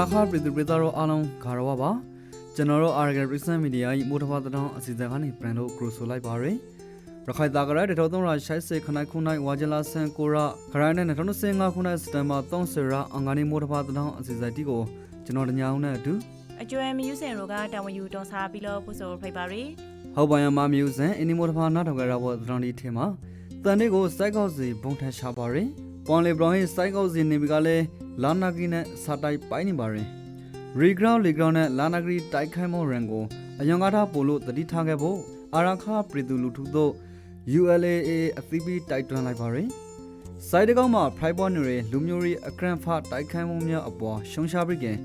ရာခပြည်သူပြည်သားတို့အားလုံးခါရဝပါကျွန်တော်တို့ Argal Recent Media ၏မိုးထဖတောင်းအစီအစဉ်ကနေပြန်လို့ grow ဆိုလိုက်ပါရယ်ရခိုင်တာကရတဲ့ထောသုံးရာရှိုက်စေခနိုင်ခုနိုင်ဝါဂျလာဆန်ကိုရာခရိုင်းနဲ့2025ခုနှစ်စတမ်ဘာ30ရာအင်္ဂါနေ့မိုးထဖတောင်းအစီအစဉ်တီကိုကျွန်တော်တညာအောင်နဲ့အတူအကျွမ်းမယူစင်တို့ကတာဝန်ယူတော်စားပြီးတော့ပုဆိုဖိတ်ပါရီဟောက်ပါယမမျိုးစံအင်းဒီမိုးထဖနားထောင်ကြရဖို့သံဒီထဲမှာတန်လေးကိုစိုက်ကောက်စီဘုံထန်ရှာပါရယ် ပွန်လီဘရောင်းဟိစိုက်ကောက်စီနေပြီကလည်းလာနာကီနဲ့စာတိုက်ပိုင်းနေပါရယ်ရီဂရောင်းလီဂရောင်းနဲ့လာနာဂရီတိုက်ခိုက်မှုရန်ကိုအယံကားထားပို့လို့တတိထားခဲ့ဖို့အာရခပြည်သူလူထုတို့ ULAA အသီးပြီးတိုက်တွန်းလိုက်ပါရယ်။စိုက်တကောင်းမှာဖရိုက်ပေါ်နေရလူမျိုးရီအကရန်ဖာတိုက်ခိုက်မှုများအပေါ်ရှုံရှားပြီးကင်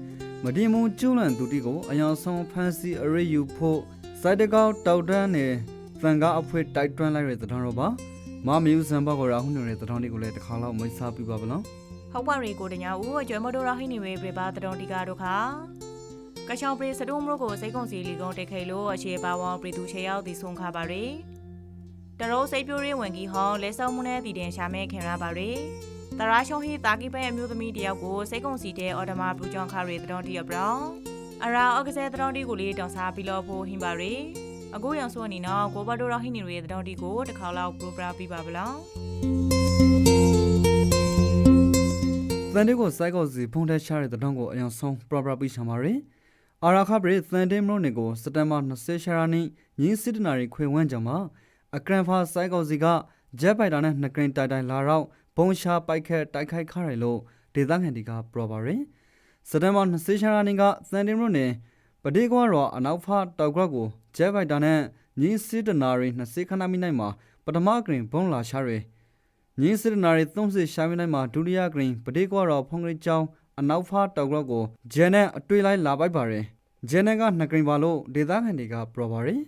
မဒီမုံကျူးလန်သူတိကိုအယံဆုံးဖန်စီအရေးယူဖို့စိုက်တကောင်းတောက်တန်းနဲ့သံကားအဖွဲတိုက်တွန်းလိုက်တဲ့တထောင်တော့ပါ မမယူစံဘကရာဟုနေတဲ့တထောင်လေးကိုလည်းတစ်ခါလောက်မိတ်ဆက်ပြပါဗလား။ဟုတ်ပါရီကိုတညာဦးအကျွမ်းမတော်ရဟိနေဝေပြပါတတော်တီကာတို့ခါကချောင်ပရိစတုံးမလို့ကိုစိတ်ကုံစီလီကုံတိတ်ခိလို့အခြေပါဝောင်ပရိသူချေရောက်ဒီဆုံးခါပါရီတရောစိတ်ပြိုးရင်းဝင်ကြီးဟောလဲဆောင်မှုနဲ့တည်တင်ရှာမဲခင်ရပါရီတရာရှုံဟီတာကိပဲအမျိုးသမီးတယောက်ကိုစိတ်ကုံစီတဲ့အော်ဒမာပူဂျွန်ခါရီတတော်တီရပရောင်အရာအော့ကစဲတတော်တီကိုလေးတောင်စားပြီးလို့ဖို့ဟင်ပါရီ အခုရောင်ဆိုအနေနော်ကိုဘတော်ရဟိနေဝေတတော်တီကိုတစ်ခါလောက်ပရိုပရာပြပါဗလားသန်တေးကိုစိုက်ကောက်စီဖုန်တက်ချတဲ့တထောင်ကိုအရင်ဆုံး proper ပြီးချင်ပါရယ်အာရာခပရိသန်တေးမလို့နေကိုစတမ်ဘာ20ရှာရာနိညင်းစစ်တနာရီခွေဝန်းကြမှာအကရန်ဖာစိုက်ကောက်စီကဂျက်ပိုက်တာနဲ့နှစ်ကရင်တိုင်တိုင်လာတော့ဘုံရှာပိုက်ခက်တိုက်ခိုက်ခရယ်လို့ဒေသခံတွေက proper ရယ်စတမ်ဘာ20ရှာရာနိကသန်တေးမလို့နေပဒေကွာရောအနောက်ဖာတောက်ကွက်ကို ဂျက်ပိုက်တာနဲ့ညင်းစစ်တနာရီ20ခဏမိနိုင်မှာပထမကရင်ဘုံလာရှာရယ်ညင်းစစ်နာရီ30ရှာမင်းတိုင်းမှာဒုတိယဂရင်းပဒေကွာတော်ဖုန်ကလေးကျောင်းအနောက်ဖားတောက်တော့ကိုဂျန်နဲ့အတွေ့လိုက်လာပိုက်ပါရယ်ဂျန်နဲ့ကနှစ်ဂရင်းပါလို့ဒေသခံတွေကပရောပါရယ်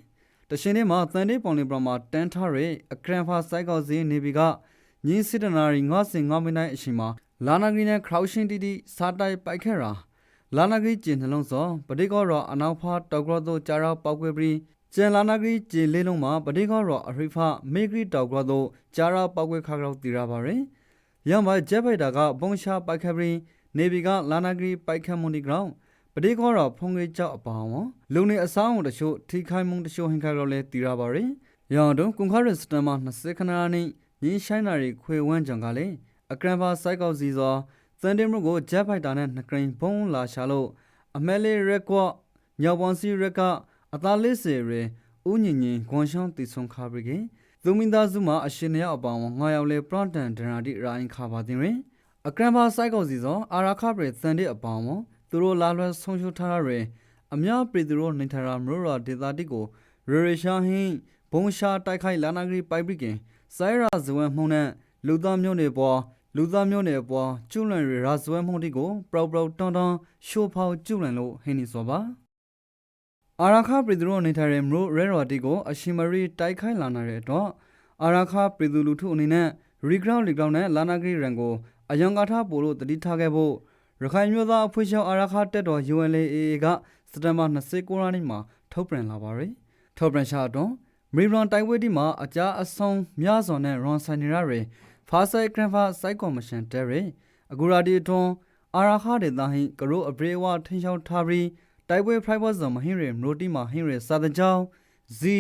တရှင်ထဲမှာသန်လေးပေါင်လေးပရမှာတန်းထားရယ်အခရန်ဖာစိုက်ကောက်စီနေပြီကညင်းစစ်နာရီ95မိနစ်အချိန်မှာလာနာဂရီနဲ့ခရောက်ရှင်တီတီစားတိုက်ပိုက်ခဲ့တာ လာနာဂရီကျင်းနှလုံးစောပဒေကွာတော်အနောက်ဖားတောက်တော့တို့ကြားတော့ပောက်ကွဲပြီးကျန်လာနာဂရီကျင်းလေးလုံးမှာပဒေကွာတော်အရိဖမေဂရီတောက်တော့ကြားတော့ပောက်ကွဲခါကြောက်တီရပါရယ်ရမ်ဘဂျက်ဖိုက်တာကဘုံရှာပိုက်ခပရင်နေဗီကလာနာဂရီပိုက်ခတ်မွန်ဒီဂရောင်းပတိခေါ်တော့ဖုန်ကြီးကြောက်အပောင်းဝလုံနေအဆောင်တချို့ထိခိုင်မှုတချို့ဟင်ခါတော့လဲတီရပါရင်ရောင်တုံကွန်ခရစ်စတမ20ခဏနိညင်းဆိုင်နာရီခွေဝန်းကြံကလည်းအကရန်ဘာစိုက်ကောက်စီစော သန်တင်မှုကိုဂျက်ဖိုက်တာနဲ့နှစ်ကရင်ဘုံလာရှာလို့အမဲလေးရက်ကွညောင်ပွန်စီရက်ကအသားလေးစေရဥညင်ညင်ခွန်ရှောင်းတီဆုံခါပရိကေသူမင်းသားစုမှာအရှင်ရအပောင်းငါရောက်လဲပရန်တန်ဒရာဒီရိုင်းခါပါတင်ရင်အကရန်ဘာစိုက်ကောက်စီစောအာရာခပရသန်တဲ့အပေါင်းမသူတို့လာလွဲဆုံးရှုံးထားရယ်အများပြည်သူတို့နေထိုင်ရာမရိုရာဒေတာတိကိုရေရေရှာဟင်းဘုံရှာတိုက်ခိုက်လာနာဂရီပိုက်ပရိကင်စိုင်းရာဇဝဲမှုန်နဲ့လူသားမျိုးနေပေါ် လူသားမျိုးနေပေါ်ကျွလွန်ရရာဇဝဲမှုန်တိကိုပရောပရောတွန်တွန်ရှိုးဖောက်ကျွလွန်လို့ဟင်းနေစောပါအာရာခပြည်သူတို့နေထိုင်တဲ့မရိုရဲရော်တီကိုအရှင်မရီတိုက်ခိုက်လာနိုင်တဲ့တော့အာရာခပြည်သူလူထုအနေနဲ့ရီဂရောင်းလီဂရောင်းနဲ့လာနာဂရီရန်ကိုအယံကားထားပို့လို့တတိထားခဲ့ဖို့ရခိုင်မျိုးသားအဖွဲ့ချုပ်အာရခတက်တော် UNLA ကစက်တဘာ29ရက်နေ့မှာထုတ်ပြန်လာပါရယ်ထုတ်ပြန်ရှာတော့မီရန်တိုင်ဝဲဒီမှာအကြအဆုံးများစွာနဲ့ရွန်ဆိုင်နေရယ် ဖာဆိုင်ဂရန်ဖာစိုက်ကော်မရှင်တဲရယ်အကူရာဒီထွန်အာရခဒေတာဟိကရိုအဘရေဝထင်းချောင်းထားပြီးတိုင်ဝဲ private zone မဟင်းရယ်မရိုတီမှာဟင်းရယ်စာတကြောင်းဇီ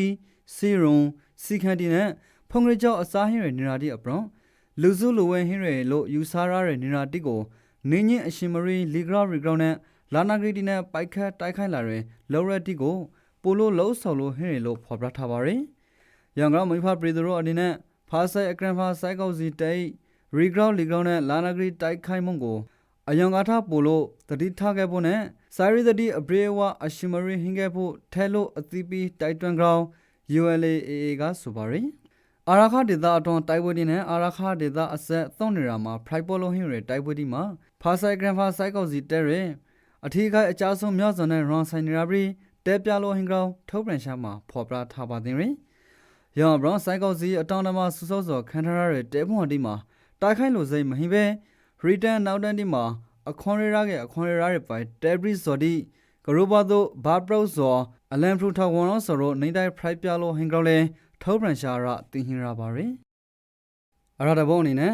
စီရုံစီခန်တီနဲ့ဖုန်ရကြောက်အစားဟင်းရယ်နေရာဒီအပရောလူစုလူဝဲဟင်းရယ်လို့ယူဆရတဲ့နေရာတိကိုနင်းချင်းအရှင်မရီလီဂရာရီဂရောင်းနဲ့လာနာဂရီတီနဲ့ပိုက်ခတ်တိုက်ခိုက်လာတဲ့လော်ရက်တီကိုပိုလိုလုံးဆော်လို့ဟင်းရီလို့ဖော်ပြထားပါရယ်။ရန်ကောင်မိဖပရီဒရိုအနေနဲ့ ဖာဆိုင်အကရန်ဖာစိုက်ကောက်စီတိတ်ရီဂရောင်းလီဂရောင်းနဲ့လာနာဂရီတိုက်ခိုက်မှုကိုအယံကားထားပိုလို့တတိထားခဲ့ဖို့နဲ့စာရီတတိအဘရေဝအရှင်မရီဟင်းခဲ့ဖို့ထဲလို့အသီးပီတိုက်တွန်းဂရောင်း ULAA ကဆိုပါရယ်။အာရခဒေတာအတွန်တိုက်ပွဲတွေနဲ့အာရခဒေတာအဆက်သွန်နေတာမှာဖရိုက်ပေါ်လိုဟင်းတွေတိုက်ပွဲဒီမှာဖာဆိုင်ဂရန်ဖာဆိုင်ကောက်စီတဲရဲအထီးခိုင်အကြဆုံးမြောက်စွန်နဲ့ရွန်ဆိုင်နေရာပြီးတဲပြလိုဟင်းကောင်ထုတ်ပြန်ရှာမှာဖော်ပြထားပါတင်ရင် ရောင်ဘရွန်ဆိုင်ကောက်စီအတောင်တမဆူဆော့ဆော်ခန်ထရာရဲ့တဲဖွန်ဒီမှာတိုက်ခိုက်လို့စိတ်မဟင်းပဲရီတန်နောက်တန်ဒီမှာအခွန်ရရရဲ့အခွန်ရရရဲ့ပိုင်တဲဘရစ်ဇော်ဒီကရိုဘာတို့ဘာပရော့ဇော်အလန်ဖရူထောက်ဝန်ရောဆိုတော့နေတိုင်းဖရိုက်ပြလိုဟင်းကောင်လဲထုတ်ပြန်ရှာရတင်ဟင်ရပါရယ်အရတဘုံအနေနဲ့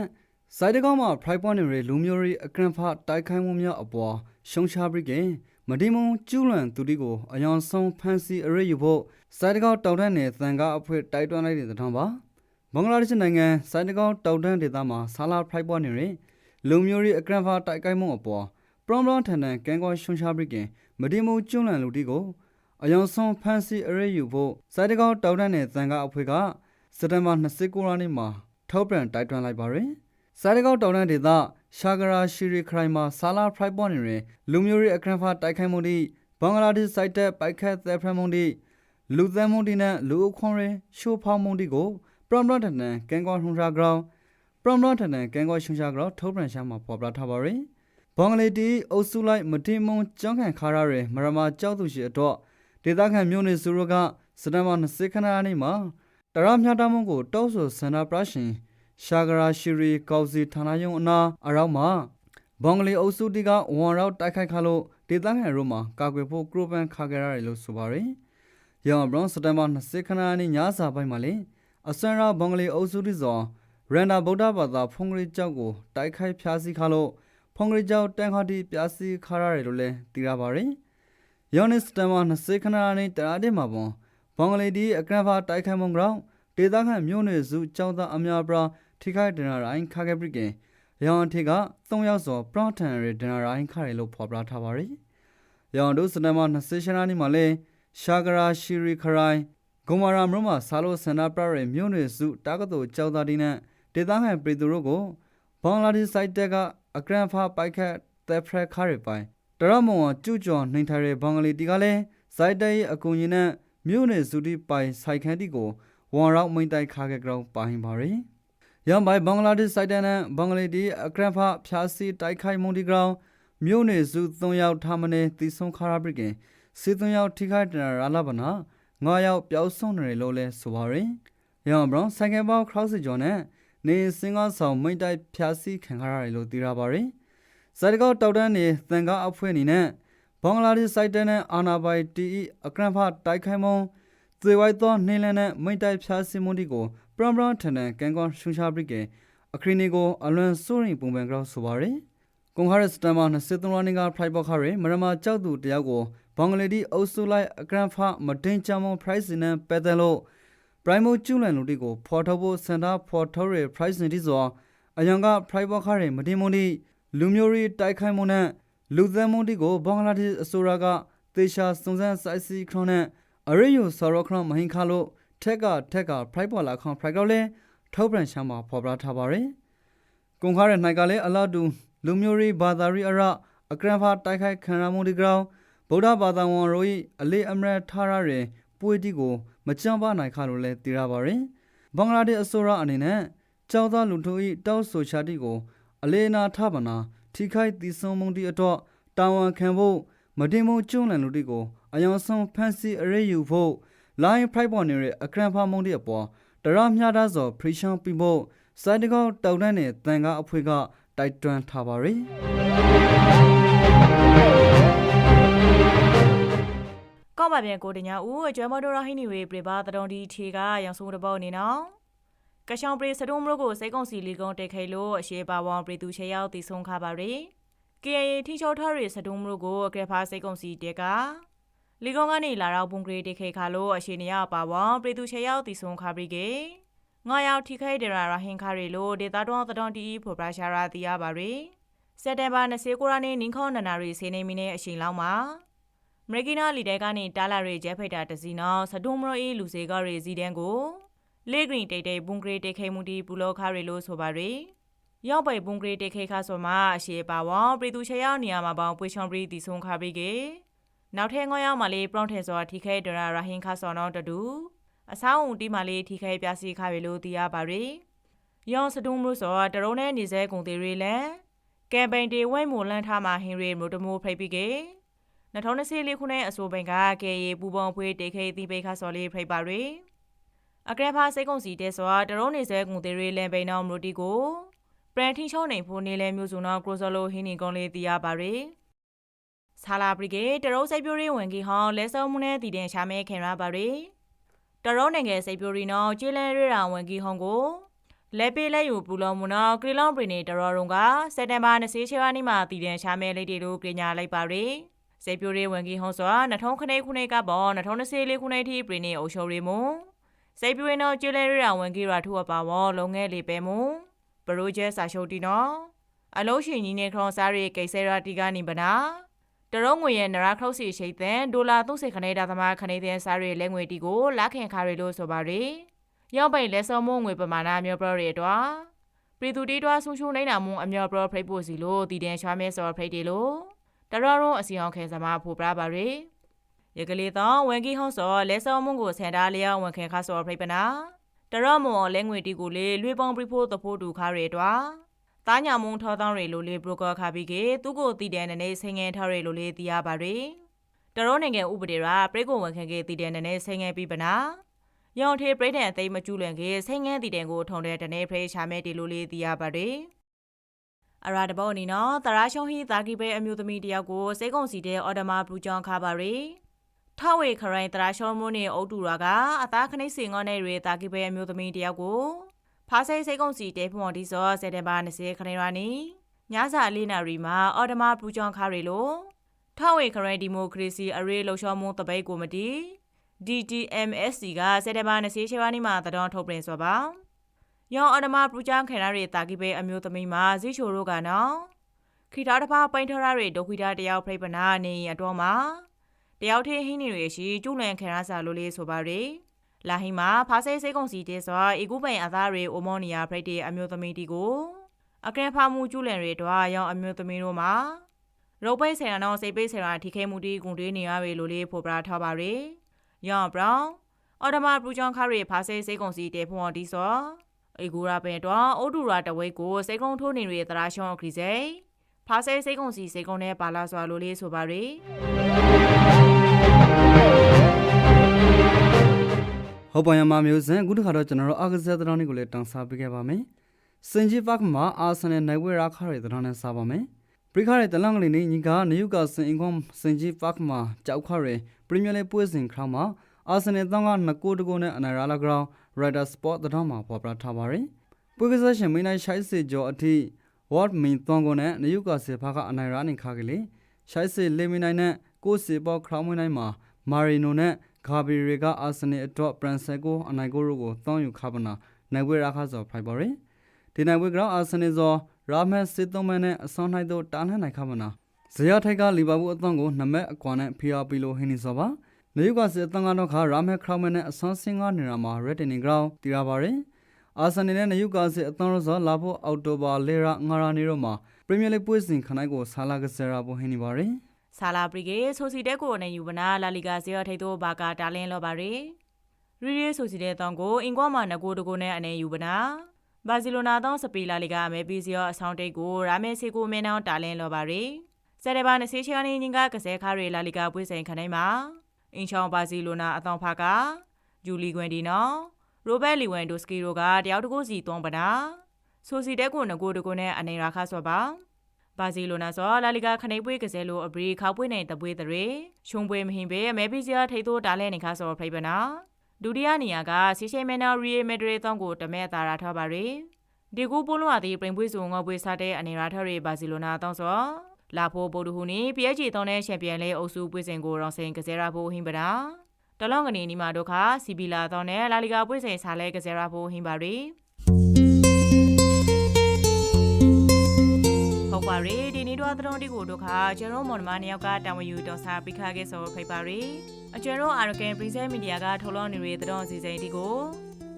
စိုက်တကောင်းမှာ pride point တွေလူမျိုးတွေအကရန်ဖာတိုက်ခိုင်းမှုများအပေါ်ရှုံချပရိကင် မဒီမုံကျူးလွန်သူတီကိုအယောင်ဆုံးဖန်စီအရေးယူဖို့စိုက်တကောင်းတောက်တန်းနယ်သံကားအဖွဲ့တိုက်တွန်းလိုက်တဲ့တဲ့ထောင်ပါဘင်္ဂလားဒေ့ရှ်နိုင်ငံစိုက်တကောင်းတောက်တန်းဒေသမှာဆာလာ pride point တွေလူမျိုးတွေအကရန်ဖာတိုက်ခိုင်းမှုအပေါ်ပရမ်ပရန်ထန်ထန်ကန်ကွာရှုံချပရိကင်မဒီမုံကျူးလွန်လူတီကိုအယောင်ဆုံးဖန်စီအရေးယူဖို့စိုက်တကောင်းတောက်တန်းနယ်သံကားအဖွဲ့ကစက်တင်ဘာ29ရက်နေ့မှာထုတ်ပြန်တိုက်တွန်းလိုက်ပါရယ် စားတကောက်တောင်တန်းဒေသရှာဂရာရှီရီခရိုင်မှာဆာလာဖရိုက်ပွန်တွင်လူမျိုးရေးအခရန်ဖာတိုက်ခိုက်မှုသည့်ဘင်္ဂလားဒေ့ရှ်စိုက်တက်ပိုက်ခတ်သက်ဖရမှုသည့်လူသမ်းမှုတိနှင့်လူအခွန်ရင်ရှိုးဖောင်းမှုတိကိုပရမ်ပရန်တန်တန်ကန်ကောထုံရှာဂရောင်းပရမ်ပရန်တန်တန်ကန်ကောရှုံရှာဂရောင်းထုတ်ပြန်ရှာမှာပေါ်ပြထားပါရယ်ဘင်္ဂလီတီအုပ်စုလိုက်မတိမုံကျောင်းခံခါရရယ်မရမကြောက်သူရှိအတော့ဒေသခံမျိုးနေစုရကစတမ်ဘာ20ခဏနေ့မှာတရမြတ်တမှုကိုတောက်ဆိုဆန္ဒပရရှင် ရှာဂရာရှီရီကောက်စီဌာနယုံအနာအရောက်မှာဘင်္ဂလီအုပ်စုတီကဝန်ရောက်တိုက်ခိုက်ခါလို့ဒေသခံတို့မှာကာကွယ်ဖို့ကရိုပန်ခါကြရတယ်လို့ဆိုပါရယ်။ရောင်ဘရွန်စတမ်ဘာ20ခဏနေ့ညစာပိုင်းမှာလေအစန်ရာဘင်္ဂလီအုပ်စုတီစောရန်ဒါဗုဒ္ဓဘာသာဖုန်ဂရီကျောက်ကိုတိုက်ခိုက်ဖျားဆီးခါလို့ဖုန်ဂရီကျောက်တန်ခါတီပြားဆီးခါရတယ်လို့လည်းသိရပါရယ်။ယောနစ်စတမ်ဘာ20ခဏနေ့တရာတဲ့မှာပေါ့ဘင်္ဂလီတီအကရန်ဖာတိုက်ခိုက်မှုကြောင့်ဒေသခံမျိုးနွယ်စုကျောင်းသားအများပြား ထိခိုက်ဒဏ်ရာရိုင်းခါခဲ့ပြီးကင်ရောင်ထေက3ယောက်စောပရထန်ရဒဏ်ရာရိုင်းခါရလို့ဖော်ပြထားပါရယ်ရောင်တို့စနမ20ရှနာနီမှာလဲရှာဂရာရှီရီခရိုင်ဂုမာရာမရမဆာလိုဆန္ဒပရရမြို့နယ်စုတာကတိုကျောက်သားတီနဲ့ဒေသခံပြည်သူတို့ကိုဘင်္ဂလားဒေ့ရှ်စိုက်တက်ကအကရန်ဖာပိုက်ခတ်သက်ဖရက်ခါရပိုင်တရမောကျူကျော်နှိမ်ထားတဲ့ဘင်္ဂလီတီကလည်းစိုက်တက်ရဲ့အကူအညီနဲ့မြို့နယ်စုတီပိုင်စိုက်ခန်းတီကိုဝန်ရောက်မိန်တိုက်ခါခဲ့ကြောင်းပါဟင်ပါရယ် ရမ်ဘိုင်ဘင်္ဂလားဒေ့ရှ်စိုက်တန်နဲ့ဘင်္ဂလီတီအကရန်ဖာဖျားစီတိုက်ခိုက်မှုဒီကောင်မြို့နယ်စု3ယောက်ထားမနေတီဆုံးခါရပရိကင်စီ3ယောက်ထိခိုက်ဒဏ်ရာလာပနာ9ယောက်ပျောက်ဆုံးနေလို့လဲဆိုပါရယ်ရမ်ဘရောင်ဆိုင်ကယ်ဘောက်ခရော့စီဂျွန်နဲ့နေစင်ကားဆောင်မိတ်တိုက်ဖျားစီခံခါရတယ်လို့သိရပါရယ်ဇာတကောက်တောက်တန်းနေသင်္ကားအဖွဲ့အနေနဲ့ဘင်္ဂလားဒေ့ရှ်စိုက်တန်နဲ့အာနာဘိုင်တီအကရန်ဖာတိုက်ခိုက်မှု သွေဝိုက်သောနေလန်နဲ့မိတ်တိုက်ဖျားစီမှုဒီကိုပရမ်ပရန်ထန်တန်ကန်ကွန်ရှုံရှာပရိကေအခရီနီကိုအလွန်စိုးရင်ပုံပန်ကြောက်ဆိုပါရယ်ကွန်ခါရစတမ်မာ23ရက်နေ့ကဖရိုက်ဘောက်ခါရယ်မရမကြောက်သူတယောက်ကိုဘင်္ဂလာဒေ့ရှ်အုပ်စုလိုက်အကရန်ဖာမတင်ချမွန်ဖရိုက်စင်နဲ့ပက်တယ်လို့ပရိုင်မိုကျူလန်လူတီကိုဖော်ထုတ်ဖို့စင်တာဖော်ထုတ်ရယ်ဖရိုက်စင်တီဆိုအယံကဖရိုက်ဘောက်ခါရယ်မတင်မွန်ဒီလူမျိုးရီတိုက်ခိုက်မှုနဲ့လူသမ်းမှုတီကိုဘင်္ဂလားဒေ့ရှ်အစိုးရကသေချာစုံစမ်းစိုက်စီခရုံးနဲ့ အရိယိုဆော်ရခရမဟင်ခါလို့ထက်ကထက်ကဖရိုက်ပေါ်လာခေါဖရိုက်တော့လဲထုတ်ပြန်ချမ်းမှာဖော်ပြထားပါရယ်ကွန်ခါရဲ့နိုင်ကလည်းအလာတူလူမျိုးရေးဘာသာရေးအရအကရန်ဖာတိုက်ခိုက်ခံရမှုဒီကောင်ဗုဒ္ဓဘာသာဝင်တို့၏အလေးအမရထားရတဲ့ပွေတီကိုမကြမ်းပါနိုင်ခါလို့လဲသိရပါရယ်ဘင်္ဂလားဒေ့ရှ်အစိုးရအနေနဲ့ကျောင်းသားလူထု၏တောက်ဆိုချတီကိုအလေးနာထပါနာထိခိုက်တည်ဆုံမှုတီအတော့တာဝန်ခံဖို့မတင်မှုကျွန်းလန်လူတီကို အယောင်ဆုံးဖန်စီအရေးယူဖို့ line price ပေါ်နေတဲ့အခရန်ဖာမုံတီအပေါ်တရမြတာစောဖရီရှန်ပြဖို့စိုက်တကောက်တောက်တန်းနဲ့တန်ကားအဖွဲကတိုက်တွန်းထားပါရယ်ကောက်ပါပြန်ကိုတညာဦးအကျွမ်းမတော်ရဟိနေဝေပြပါတတော်ဒီထေကရောင်စုံတပေါနေနော်ကရှောင်းပရိစတုံးမလို့ကိုစိတ်ကုံစီလီကုံတက်ခဲလို့အရှိပါဝံပရိသူချေရောက်တည်ဆုံးခပါရယ် KAA ထိချောထားရစတုံးမလို့ကိုအကရဖာစိတ်ကုံစီတက်က လီကုံကနေလာတော့ပုံကလေးတက်ခဲခါလို့အရှိနေရပါဝံပရိသူချေရောက်တည်ဆုံးခပရိကေငါရောက်ထိခိုက်ဒရာရဟင်ခါရီလို့ဒေတာတော်တတော်တီဖော်ပရာရှာရာတီးရပါရယ်စက်တင်ဘာ29ရက်နေ့နင်းခေါနနာရီစေနေမီနဲ့အရှိန်လောက်မှာမရကီနာလီတဲကနေတားလာရီကျဲဖိတ်တာတစီနောစဒုံမရိုအေးလူစေကရီစီတန်းကိုလေဂရင်တိတ်တိတ်ဘုံဂရေတိတ်ခဲမှုတီပူလောခါရီလို့ဆိုပါရယ်ရောက်ပိတ်ဘုံဂရေတိတ်ခဲခါဆိုမှာအရှိပါဝေါပရိသူချေရောက်နေရမှာပေါင်ပွေချွန်ပရီတီဆုံခါပရီကေ နောက်ထဲငေါရောက်မှာလေးပရွန်ထဲဆိုထိခဲဒရာရဟင်ခါဆောနောတတူအဆောင်းဦးတီမာလေးထိခဲပြစီခါရီလို့တီးရပါရယ်ယောင်စဒုံမလို့ဆိုတရုံးနဲ့နေစဲကုန်သေးရီလန်ကမ်ပိန်းတေဝိုင်းမူလန်ထားမှာဟင်ရီမိုတမိုဖိတ်ပီကေ2024ခုနှစ်အဆိုပိန်ကကေရီပူပုံဖွေးတေခေသီပိခါစော်လေးဖိတ်ပါရီအကရဖာစိတ်ကုံစီတဲဆိုတရုံးနေစဲကုန်သေးရီလန်ပိန်နောင်မလို့တီကိုပရန်ထီချုံနေဖိုးနေလဲမျိုးစုံတော့ကရိုဆိုလိုဟင်းနီကုံလေးတီးရပါရီ ဆာလာပရီကေတရုံးစိတ်ပြိုးရီဝင်ကြီးဟောင်းလဲစုံမှုနဲ့တည်တဲ့ရှာမဲခင်ရပါရီတရုံးနိုင်ငံစိတ်ပြိုးရီနော်ကျေးလန်ရရာဝင်ကြီးဟောင်းကိုလဲပေးလဲယူပူလောမူနော်ကရီလောင်ပရီနေတရော်ရုံကစက်တင်ဘာ20ချေရနေ့မှာတည်တဲ့ရှာမဲလေးတွေလို့ကြေညာလိုက်ပါရယ်စေပြိုရေးဝန်ကြီးဟောစွာ2000ခနေခုနှစ်ကပေါ်2024ခုနှစ်ထိပရီနေအုပ်ချုပ်ရီမူစေပြိုရင်တော့ကျွလဲရရဝန်ကြီးရာထူအပါဝလုံငယ်လေးပဲမူပရိုဂျက်စာရှုပ်တီနော်အလုံးရှင်ကြီးနေခရွန်စားရီကိဆေရာတီကနေပနာ တရုံးငွေရဲ့နရာခရုတ်စီရှိတဲ့ဒေါ်လာ30ခနေဒါသမားခနေတဲ့စားရီလဲငွေတီကိုလက်ခင်ခါရီလို့ဆိုပါရယ်ရောက်ပိန်လက်စောမုံငွေပမာဏအမျိုးပရော်တွေတော့ပြည်သူတီးတွားဆုံရှုံနေတာမုံအမျိုးပရော်ဖရိတ်ပိုစီလို့တည်တဲ့ချွားမဲစော်ဖရိတ်တွေလို့တရရုံအစီအောင်ခဲစမဖို့ပြပါရယ်ရကလေးတော့ဝန်ကြီးဟောင်းစော်လက်စောမုံကိုဆန်တာလျောင်းဝန်ခဲခါစော်ဖရိတ်ပနာတရမုံလဲငွေတီကိုလေလွေပေါင်းပြဖို့တဖို့တူခါရဲတော့ တာညာမုံထောတောင်းတွေလိုလေဘရိုကာခါပြီးကသူ့ကိုတည်တဲ့နည်းဆင်းငယ်ထားရဲလိုလေတီးရပါရယ်တရောနိုင်ငံဥပဒေရာပရိတ်ကိုဝန်ခံခဲ့တည်တဲ့နည်းဆင်းငယ်ပြီးပနာရောင်ထေပရိဒန်အသိမကျူးလွန်ခဲ့ဆိတ်ငန်းတည်တန်ကိုထုံတဲ့တနေဖရိရှာမဲတီလိုလေးတီးရပါတယ်အရာတဘောအနေနော်တရာရှုံဟီတာကီပဲအမျိုးသမီးတယောက်ကိုစိတ်ကုံစီတဲ့အော်ဒမာဘလူးကြောင်းခါပါရီထဝေခရိုင်တရာရှုံမိုးနေအုတ်တူရာကအသားခနိတ်စင်ငေါနဲ့ရေတာကီပဲအမျိုးသမီးတယောက်ကို ဖားစိတ်စိတ်ကုံစီတဲဖွန်ဒီစောစက်တဘာ20ခနေရာနီညစာလေးနာရီမှာအော်ဒမာဘလူးကြောင်းခါရီလို့ထဝေခရိုင်ဒီမိုကရေစီအရေးလှုပ်ရှားမှုတပိတ်ကိုမတီ DTMSC ကစက်တဘာ20ရှေ့ဝါနီမှာတတော်ထုတ်ပြန်ဆိုပါ။ယောင်အဒမပူချန်ခေရရီတာကိပေအမျိုးသမီးမှာဇီချိုရိုကနော်ခီတာတဖာပိန်ထရရီဒိုခွီတာတယောက်ဖိပနာနေအတော်မှာတယောက်သေးဟင်းနေရရှိကျူလန်ခေရစာလိုလေးဆိုပါရီ လာဟီမှာဖားစိစိကုံစီတဲစွာအီကူပိုင်အသားရီအိုမောနီယာဖိတ်တဲ့အမျိုးသမီးတီကိုအကဲဖာမှုကျူလန်ရီတော့ယောင်အမျိုးသမီးတို့မှာရုပ်ပိတ်ဆရာနောစိတ်ပိတ်ဆရာထိခဲမှုတီကုန်တွေးနေရပြီလိုလေးဖော်ပြထားပါရီယောင်ဘရောင်အော်ဒမာပူချောင်းခရီဖာဆေးစိတ်ကုံစီတေဖွန်ဒီစောအေဂူရာပင်တော့အိုဒူရာတဝိတ်ကိုစိတ်ကုံထိုးနေရတရာရှောင်းခရီစေဖာဆေးစိတ်ကုံစီစိတ်ကုံနဲ့ပါလာစွာလိုလေးဆိုပါရီ ဟုတ်ပါရမမျိုးစံအခုတစ်ခါတော့ကျွန်တော်တို့အာကစားသတင်းတွေကိုလည်းတောင်းစားပေးခဲ့ပါမယ်စင်ဂျီပါကမှာအာဆန်နယ်နိုင်ဝဲရာခါရတဲ့သတင်းနဲ့စားပါမယ်ပရိခါရတဲ့တလန်ကလေးနေညီကနယူကာစင်အင်ကွန်စင်ဂျီပါကမှာကြောက်ခါရပရီးမီယာလိပွဲစဉ်ခါမှာအာဆန်နယ်တောင်းကနကိုတကိုနဲ့အနာရာလာဂရောင်းရိုက်တာစပေါ့သတင်းမှာပေါ်ပြထားပါရယ်ပွဲကစားရှင်မင်းနိုင်ရှိုက်စေကျော်အထိဝတ်မင်တောင်းကိုနဲ့နယူကာစေဖာကအနာရာနေခါကလေးရှိုက်စေလေမီနိုင်နဲ့ကိုစေပေါ့ခရောင်းမင်းနိုင်မှာမာရီနိုနဲ့ ဂါဘီရီကအာဆန်နယ်အတွက်ပရန်ဆက်ကိုအနိုင်ကိုရိုကိုတောင်းယူခါပနာနိုင်ဝဲရာခါစော်ဖိုင်ပါရယ်ဒီနိုင်ဝဲကတော့အာဆန်နယ်စောရာမက်စစ်သုံးမနဲ့အစွမ်းနိုင်တော့တားနှံ့နိုင်ခါပနာဇေယျထိုက်ကလီဗာပူးအသံကိုနမက်အကွာနဲ့ဖီယာပီလိုဟင်းနေစောပါနေယူကစစ်အသံကတော့ခါရာမက်ခရောင်းမနဲ့အစွမ်းစင်ကားနေရာမှာရက်တင်နေကြောင်းတီရာပါရယ်အာဆန်နယ်နဲ့နေယူကစစ်အသံရောစောလာဖို့အောက်တိုဘာလေရာငါရာနေတော့မှာပရီးမီယာလိပွဲစဉ်ခနိုင်ကိုဆာလာကစရာပိုဟင်းနေပါရယ် ဆာလာပရီကေဆိုစီတက်ကိုနဲ့ယူပနာလာလီဂါဇီယောထိတ်တော့ဘာကာတာလင်းလောပါရီရီရီဆိုစီတဲ့တောင်ကိုအင်ကွာမှာငကိုတကိုနဲ့အနေယူပနာဘာစီလိုနာတောင်စပီလာလီဂါအမဲပီဇီယောအဆောင်တိတ်ကိုရာမဲစီကိုမင်းနောင်းတာလင်းလောပါရီစက်တဘာ20ချီကနေညင်ကကစဲခါရီလာလီဂါပွဲစဉ်ခနိုင်မှာအင်ချောင်းဘာစီလိုနာအတောင်ဖာကဂျူလီကွင်ဒီနော်ရိုဘတ်လီဝန်ဒိုစကီရိုကတယောက်တကူစီသွန်ပနာဆိုစီတက်ကိုငကိုတကိုနဲ့အနေရာခါဆောပါ ဘာစီလိုနာဆိုလာလီဂါခနေပွဲကစဲလိုအဘရီခောက်ပွဲနေတပွဲတရေရှုံပွဲမဟင်ပဲအမဲပီဇီယာထိတ်တော့တာလဲနေခါဆောဖိပနာဒုတိယနေရာကစီရှေမဲနာရီယယ်မက်ဒရီတောင်းကိုတမဲတာရာထားပါရီဒီကူပိုးလွာသည်ပရင်ပွေးစုံငေါပွေးစားတဲ့အနေရာထရီဘာစီလိုနာတောင်းစောလာဖို့ပိုဒူဟူနီ PSG တောင်းတဲ့ချန်ပီယံလေးအုပ်စုပွေးစဉ်ကိုရောင်စင်ကစဲရာဖို့ဟင်ပဒါတလောင်းကနေနီမာဒုခစီဘီလာတောင်းတဲ့လာလီဂါပွေးစဉ်စားလဲကစဲရာဖို့ဟင်ပါရီ ဟုတ်ပါရီဒီနေ့တော့သတော်တီကိုဒုခကျွန်တော်မော်နမနှစ်ယောက်ကတာဝန်ယူတော်စားပိခါခဲ့ဆိုဖိပါရီအကျွမ်းတို့အာရကန်ပရိဇက်မီဒီယာကထုတ်လွှင့်နေတဲ့သတော်စီစဉ်တီကို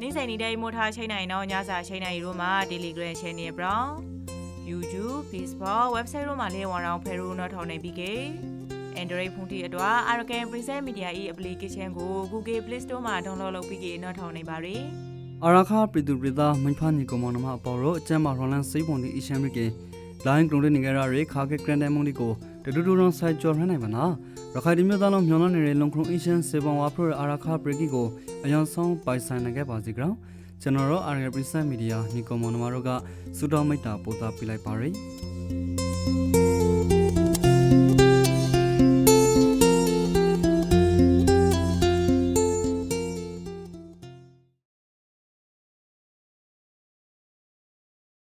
နေ့စဉ်နေ့တိုင်းမို့ထားချိန်နိုင်တော့ညစာချိန်နိုင်တို့မှာ Telegram Channel ပြောင်း YouTube Facebook website တို့မှာလည်းဝါရောင်ဖဲရိုးနော်ထောင်းနေပြီကေ Android ဖုန်းတီအတွက် Arakan Preset Media ၏ application ကို Google Play Store မှာ download လုပ်ပြီးကေနော်ထောင်းနေပါရီအရာခပရီတူပရီသာမန်ဖာနီကမနမအပေါ်တော့အကျမ်းမာရော်လန်စိတ်ပုံဒီအရှမ်ရီကေ လိုင်းကလုံးတဲ့နေကြရရေခါကေဂရန်ဒဲမုန်ဒီကိုတတူတူရွန်ဆိုင်ကျော်ရနိုင်ပါနာရခိုင်ဒီမျိုးသားလုံးမျောလနေတဲ့လုံခရုံအရှန်စေပုံဝါဖရအရာခပရီကီကိုအယံဆုံးပိုင်ဆိုင်နိုင်ခဲ့ပါစီကြောင်းကျွန်တော်တို့ RL Preset Media နီကမနမတို့ကစူတော်မိတ်တာပို့တာပြလိုက်ပါရယ်